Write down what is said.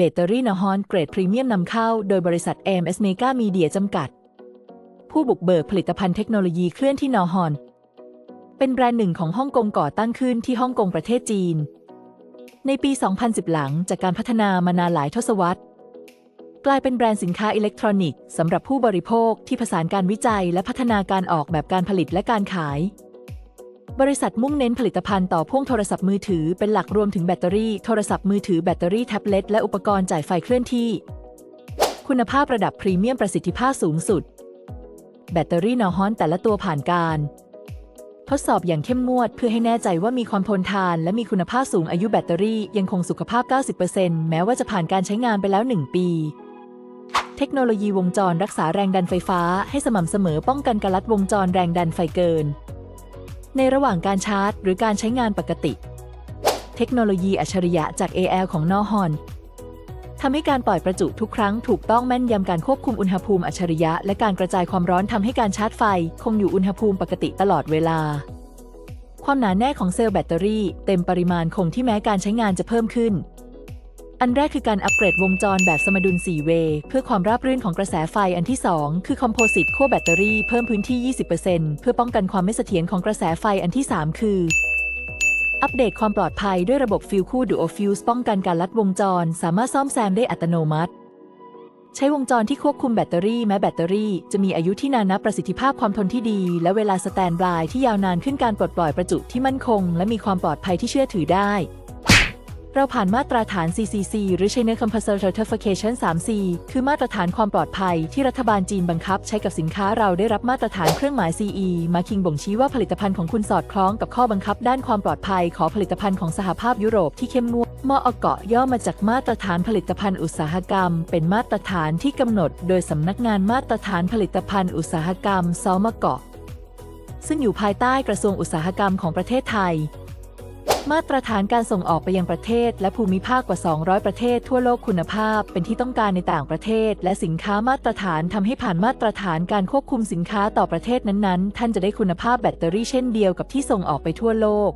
เบตเตอรี่นอฮอนเกรดพรีเมียมนำเข้า โดยบริษัท AMS Mega Media จำกัด ผู้บุกเบิกผลิตภัณฑ์เทคโนโลยีเคลื่อนที่นอฮอน เป็นแบรนด์หนึ่งของฮ่องกงก่อตั้งขึ้นที่ฮ่องกงประเทศจีน ในปี 2010 หลังจากการพัฒนามานานหลายทศวรรษ กลายเป็นแบรนด์สินค้าอิเล็กทรอนิกส์สำหรับผู้บริโภคที่ผสานการวิจัยและพัฒนาการออกแบบการผลิตและการขาย บริษัทมุ่งเน้นผลิตภัณฑ์ต่อพ่วงโทรศัพท์มือถือเป็นหลักรวมถึงแบตเตอรี่โทรศัพท์มือถือแบตเตอรี่แท็บเล็ตและอุปกรณ์จ่ายไฟเคลื่อนที่ คุณภาพระดับพรีเมียมประสิทธิภาพสูงสุด แบตเตอรี่นอฮอนแต่ละตัวผ่านการ ทดสอบอย่างเข้มงวดเพื่อให้แน่ใจว่ามีความทนทาน และมีคุณภาพสูงอายุแบตเตอรี่ยังคงสุขภาพ 90%แม้ว่าจะผ่านการใช้งานไปแล้ว 1 ปีเทคโนโลยีวงจรรักษาแรงดันไฟฟ้าให้สม่ำเสมอป้องกันการลัดวงจรแรงดันไฟเกิน ในระหว่างการชาร์จ หรือการใช้งานปกติ เทคโนโลยีอัจฉริยะจาก AL ของนอฮอนทำให้การปล่อยประจุทุกครั้งถูกต้องแม่นยำการควบคุมอุณหภูมิอัจฉริยะ และการกระจายความร้อนทำให้การชาร์จไฟ คงอยู่อุณหภูมิปกติตลอดเวลา ความหนาแน่ของเซลล์แบตเตอรี่ เต็มปริมาณคงที่แม้การใช้งานจะเพิ่มขึ้น อันแรกคือการอัปเกรดวงจรแบบสมดุล 4 เวย์เพื่อความราบรื่นของกระแสไฟ อันที่ 2 คือคอมโพสิตขั้วแบตเตอรี่เพิ่มพื้นที่ 20%เพื่อป้องกันความไม่เสถียรของกระแสไฟ อันที่ 3 คือ อัปเดตความปลอดภัยด้วยระบบฟิลคู่ดูโอฟิลส์ป้องกันการลัดวงจร สามารถซ่อมแซมได้อัตโนมัติ ใช้วงจรที่ควบคุมแบตเตอรี่แม้แบตเตอรี่จะมีอายุที่นานนับประสิทธิภาพความทนที่ดี และเวลาสแตนบายที่ยาวนานขึ้นการปลดปล่อยประจุที่มั่นคง และมีความปลอดภัยที่เชื่อถือได้ เราผ่านมาตรฐาน CCC หรือ China Commercial Certification 3C คือมาตรฐานความปลอดภัยที่รัฐบาลจีนบังคับใช้กับสินค้าเราได้รับมาตรฐานเครื่องหมาย CE มาคิงบ่งชี้ว่าผลิตภัณฑ์ของคุณสอดคล้องกับข้อบังคับด้านความปลอดภัยของผลิตภัณฑ์ของสหภาพยุโรปที่เข้มงวดมอเกาะย่อมาจากมาตรฐานผลิตภัณฑ์อุตสาหกรรม เป็นมาตรฐานที่กำหนด โดยสำนักงานมาตรฐานผลิตภัณฑ์อุตสาหกรรมซอมเกาะซึ่งอยู่ภายใต้กระทรวงอุตสาหกรรมของประเทศไทย มาตรฐานการส่งออกไปยังประเทศ และภูมิภาคกว่า 200 ประเทศทั่วโลกคุณภาพ เป็นที่ต้องการในต่างประเทศ และสินค้ามาตรฐานทำให้ผ่านมาตรฐานการควบคุมสินค้าต่อประเทศนั้นๆ ท่านจะได้คุณภาพแบตเตอรี่เช่นเดียวกับที่ส่งออกไปทั่วโลก